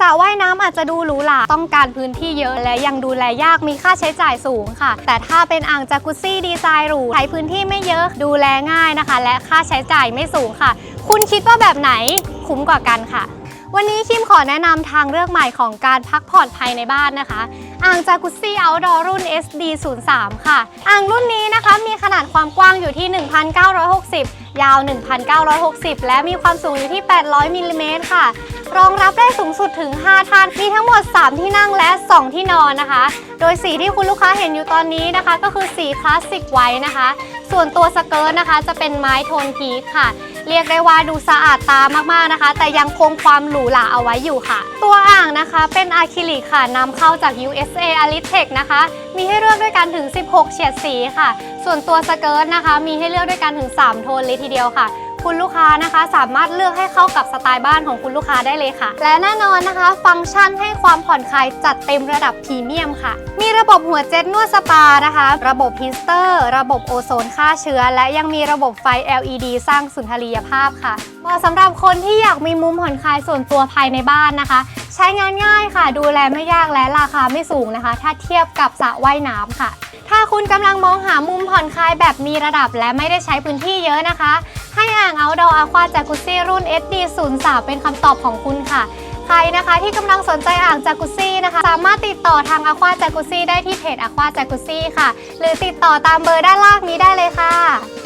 สระว่ายน้ำอาจจะดูหรูหราต้องการพื้นที่เยอะและยังดูแลยากมีค่าใช้จ่ายสูงค่ะ แต่ถ้าเป็นอ่างจากุซซี่ดีไซน์หรูใช้พื้นที่ไม่เยอะดูแลง่ายนะคะ และค่าใช้จ่ายไม่สูงค่ะ คุณคิดว่าแบบไหนคุ้มกว่ากันค่ะ วันนี้คิมขอแนะนำทางเลือกใหม่ของการพักผ่อนภายในบ้านนะคะ อ่างจากุซี่ Outdoor รุ่น SD 0 3ค่ะ อ่างรุ่นนี้นะคะมีขนาดความกว้างอยู่ที่ 1,960 ยาว 1,960 และมีความสูงอยู่ที่ 800มิลลิเมตรค่ะ รองรับได้สูงสุดถึง 5 ท่าน มีทั้งหมด 3 ที่นั่งและ 2 ที่นอนนะคะ โดยสีที่คุณลูกค้าเห็นอยู่ตอนนี้นะคะ ก็คือสีคลาสสิกไว้นะคะ ส่วนตัวสเกิร์ตนะคะจะเป็นไม้โทนพีชค่ะ เรียกได้ว่าดูสะอาดตามากๆนะคะ แต่ยังคงความหรูหราเอาไว้อยู่ค่ะ ตัวอ่างนะคะเป็นอะคริลิกค่ะนำเข้าจาก USA a l i t e c h นะคะ มีให้เลือกด้วยกันถึง 16 เฉดสีค่ะ ส่วนตัวสเกิร์ตนะคะ มีให้เลือกด้วยกันถึง 3 โทนเลยทีเดียวค่ะ คุณลูกค้านะคะ สามารถเลือกให้เข้ากับสไตล์บ้านของคุณลูกค้าได้เลยค่ะ และแน่นอนนะคะ ฟังก์ชันให้ความผ่อนคลายจัดเต็มระดับพรีเมียมค่ะ มีระบบหัวเจ็ตนวดสปานะคะ ระบบฮิสเตอร์ ระบบโอโซนฆ่าเชื้อ และยังมีระบบไฟ LED สร้างสุนทรียภาพค่ะเหมาะสำหรับคนที่อยากมีมุมผ่อนคลายส่วนตัวภายในบ้านนะคะ ช้งานง่ายค่ะ ดูแลไม่ยากและราคาไม่สูงนะคะ ถ้าเทียบกับสระว่ายน้ำค่ะ ถ้าคุณกำลังมองหามุมผ่อนคลายแบบมีระดับและไม่ได้ใช้พื้นที่เยอะนะคะ ให้อ่าง Outdoor Aqua Jacuzzi รุ่น SD 0 3 เป็นคำตอบของคุณค่ะใครนะคะที่กำลังสนใจอ่างจากุซี่นะคะ สามารถติดต่อทาง Aqua Jacuzzi ได้ที่เพจ Aqua Jacuzzi ค่ะ หรือติดต่อตามเบอร์ด้านล่างนี้ได้เลยค่ะ